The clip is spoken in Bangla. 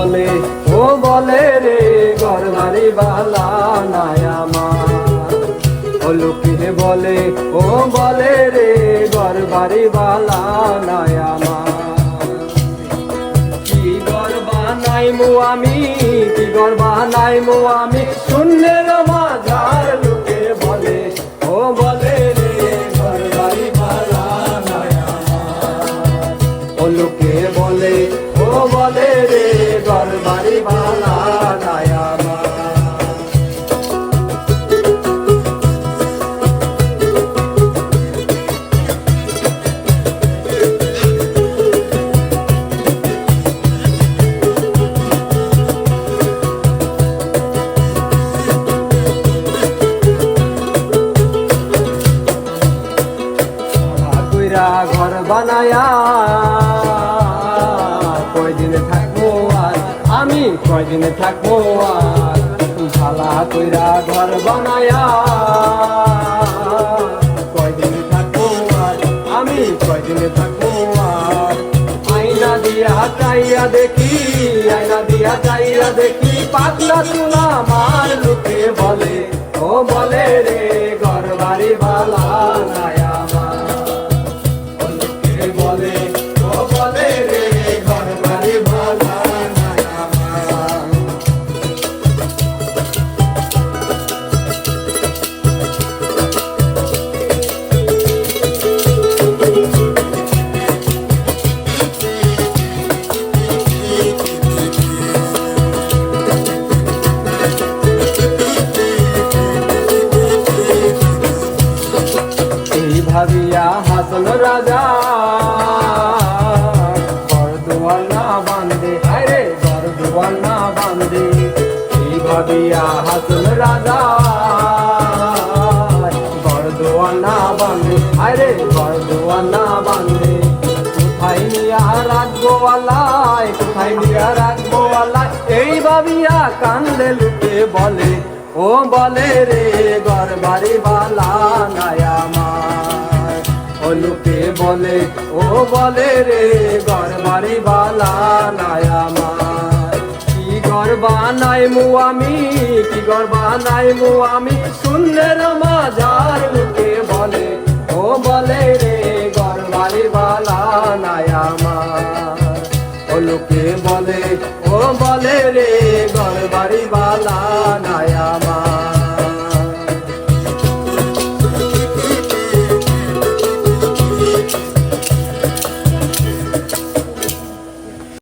বলে, ও বলে রে ঘর বাড়ি বালা নাই ও লোকে বলে, ও বলে রে ঘর বাড়ি বালা নাই কি ঘর বানাই মো আমি, কি ঘর বানাই মো আমি? শূন্যের মাঝার লোকে বলে, ও বলে বালা, ও বলে রে বাড়ি বালা ঘর বানায়া কয়দিন আর আমি কয়দিন থাকব আর? ভালা কইরা ঘর বানায়া। কয়দিন থাকব আর? আমি কয়দিন থাকব আর? আইনা দিয়া চাইয়া দেখি আইনা দিয়া চাইয়া দেখি, পাতলা তুলা মার লোকে বলে। ও বলে রে ভাবিয়া হাসন রাজা। বরদুয়ার না বান্ধে আরে বরদুয়ার না বান্ধে এই ভাবিয়া হাসন রাজা। বরদুয়ার না বান্ধে আরে বরদুয়ার না বান্ধে কোথায় নিয়া রাখব আল্লাহ এই ভাবিয়া কান্দে লুকে বলে, ও বলে রে, ঘর বাড়ি বালা ও লোকে বলে, ও বলে রে ঘর বালা নাই আমার। কি ঘর বানাই মু আমি কি ঘর বানাই মু আমি শূন্যের মাঝার লোকে বলে, ও বলে রে ঘর বালা নাই আমার। ও লোকে বলে, ও বলে রে ঘর বালা নাই আমার।